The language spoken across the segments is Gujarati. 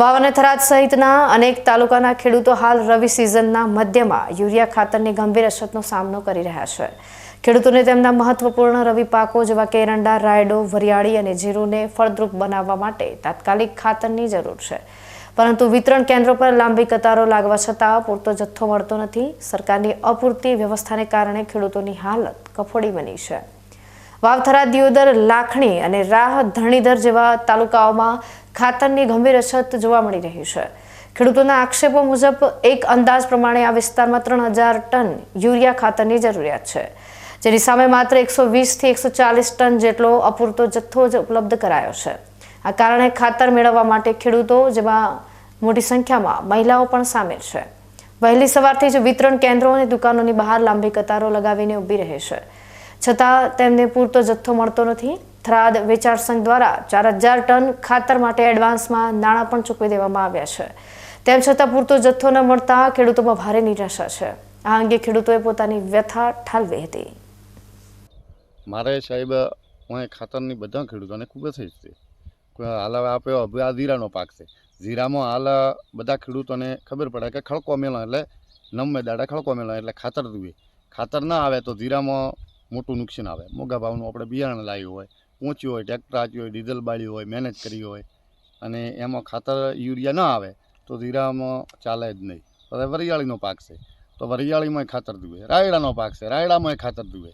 વાવ સહિતના અનેક તાલુકાના ખેડૂતો હાલ રવિ સિઝનના મધ્યમાં યુરિયા ખાતરની ગંભીર અછતનો સામનો કરી રહ્યા છે. ખેડૂતોને તેમના મહત્વપૂર્ણ રવિ પાકો જેવા કે એરંડા રાયડો, વરિયાળી અને જીરુને ફળદ્રુપ બનાવવા માટે તાત્કાલિક ખાતરની જરૂર છે. પરંતુ વિતરણ કેન્દ્રો પર લાંબી કતારો લાગવા છતાં પૂરતો જથ્થો મળતો નથી. સરકારની અપૂરતી વ્યવસ્થાને કારણે ખેડૂતોની હાલત કફોડી બની છે. વાવથરા, દિયોદર, લાખણી અને રાહ ધણીધર જેવા તાલુકાઓમાં ખાતરની ગંભીર અછત જોવા મળી રહી છે. ખેડૂતોના આક્ષેપો મુજબ એક અંદાજ પ્રમાણે આ વિસ્તારમાં ત્રણ હજાર ટન યુરિયા ખાતરની જરૂરિયાત છે. જેની સામે માત્ર એકસો વીસથી એકસો ચાલીસ ટન જેટલો અપૂરતો જથ્થો જ ઉપલબ્ધ કરાયો છે. આ કારણે ખાતર મેળવવા માટે ખેડૂતો જેમાં મોટી સંખ્યામાં મહિલાઓ પણ સામેલ છે. વહેલી સવારથી જ વિતરણ કેન્દ્રો અને દુકાનોની બહાર લાંબી કતારો લગાવીને ઊભી રહે છે. છતાં તેમને પૂરતો જથ્થો મળતો નથી. થરાદ વેચાણ સંઘ દ્વારા ચાર હજાર ટન ખાતર માટે એડવાન્સમાં નાણાં પણ ચૂકવી દેવામાં આવ્યા છે. તેમ છતાં પૂરતો જથ્થો ન મળતા ખેડૂતોમાં ભારે નિરાશા છે. આ અંગે ખેડૂતોએ પોતાની વ્યથા ઠાલવી હતી. મારે સાહેબ, હું ખાતરની બધા ખેડૂતોને ખૂબ જ થઈ હાલ આપ્યો હવે આ જીરાનો પાક છે. જીરામાં હાલ બધા ખેડૂતોને ખબર પડે કે ખડકો મેળો એટલે નમે દાડા ખડકો મેળો એટલે ખાતર દુવે. ખાતર ના આવે તો જીરામાં મોટું નુકસાન આવે. મોંઘા ભાવનું આપણે બિયારણ લાવ્યું હોય પહોંચ્યું હોય, ટ્રેક્ટર આચ્યું હોય, ડીઝલ બાળ્યું હોય, મહેનત કરી હોય, અને એમાં ખાતર યુરિયા ના આવે, તો ધીરામાં ચાલે જ નહીં. હવે વરિયાળીનો પાક છે, તો વરિયાળીમાંય ખાતર દુવે, રાયડાનો પાક છે, રાયડામાંય ખાતર દુવે.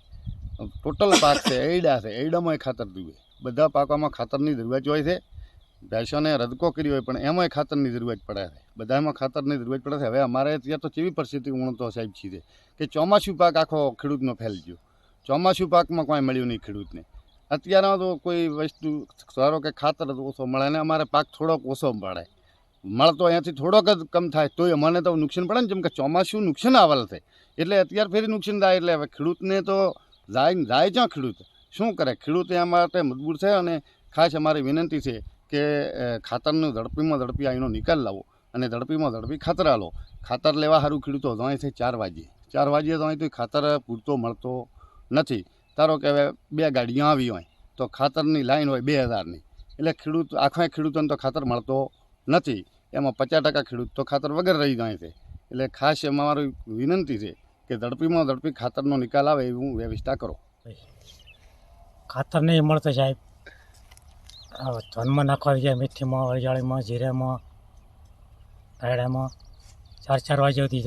ટોટલ પાક છે એડા છે એડામાંય ખાતર દુવે. બધા પાકોમાં ખાતરની જરૂરિયાત હોય છે. ભેંસોને રદકો કર્યો હોય, પણ એમાંય ખાતરની જરૂરિયાત પડે છે. બધામાં ખાતરની જરૂરિયાત પડે છે. હવે અમારે ત્યાં તો કેવી પરિસ્થિતિ ઉણતો સાહેબ છે કે ચોમાસું પાક આખો ખેડૂતનો ફેલ ગયો. ચોમાસું પાકમાં કોઈ મળ્યું નહીં ખેડૂતને. અત્યારમાં તો કોઈ વસ્તુ સારો કે ખાતર ઓછો મળે અને અમારે પાક થોડોક ઓછો મળે. મળતો અહીંયાથી થોડોક જ કમ થાય, તોય અમને તો નુકસાન પડે ને, જેમ કે ચોમાસું નુકસાન આવેલ છે. એટલે અત્યારે ફેરી નુકસાન થાય, એટલે હવે ખેડૂતને તો જાય જાય જ્યાં ખેડૂત. શું કરે? ખેડૂત એ માટે મજબૂર છે અને ખાસ અમારી વિનંતી છે કે ખાતરનું ઝડપીમાં ઝડપી અહીંનો નિકાલ લાવો અને ઝડપીમાં ઝડપી ખાતર આલો. ખાતર લેવા સારું ખેડૂતો જાય છે ચાર વાગે. ચાર વાગ્યે તો અહીંથી ખાતર પૂરતો મળતો નથી. ધારો કે હવે બે ગાડીઓ આવી હોય, તો ખાતરની લાઈન હોય બે હજારની. એટલે ખેડૂત, આખા ખેડૂતોને તો ખાતર મળતો નથી. એમાં પચાસ ટકા ખેડૂત તો ખાતર વગર રહી જાય છે. એટલે ખાસ એમાં મારી વિનંતી છે કે ઝડપીમાં ઝડપી ખાતરનો નિકાલ આવે એવું વ્યવસ્થા કરો. ખાતર નહીં મળતો સાહેબ. ધનમાં નાખવા જાય મેથીમાં વરિયાળીમાં, જીરામાં, રાયડામાં. ચાર ચાર વાગ્યા સુધી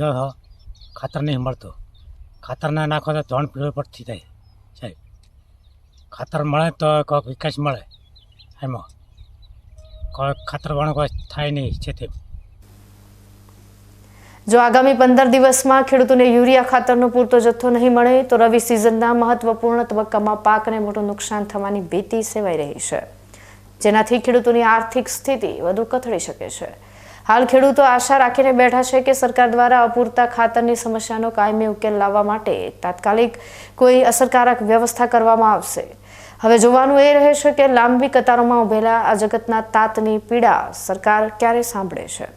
ખાતર નહીં મળતું. ખાતર ના નાખો તો ત્રણ પીળો પડતી થાય. સાહેબ, ખાતર મળે તો કોઈક વિકાસ મળે. એમાં કોઈ ખાતરવાળો કોઈ થાય નહીં છે તેમ જો આગામી પંદર દિવસમાં ખેડૂતોને યુરિયા ખાતરનો પૂરતો જથ્થો નહીં મળે, તો રવિ સિઝનના મહત્વપૂર્ણ તબક્કામાં પાકને મોટું નુકસાન થવાની ભીતિ સેવાઈ રહી છે. જેનાથી ખેડૂતોની આર્થિક સ્થિતિ વધુ કથળી શકે છે. હાલ ખેડૂતો આશા રાખીને બેઠા છે કે સરકાર દ્વારા અપૂરતા ખાતરની સમસ્યાનો કાયમી ઉકેલ લાવવા માટે તાત્કાલિક કોઈ અસરકારક વ્યવસ્થા કરવામાં આવશે. હવે જોવાનું એ રહે છે કે લાંબી કતારોમાં ઉભેલા આ જગતના તાતની પીડા સરકાર ક્યારે સાંભળે છે?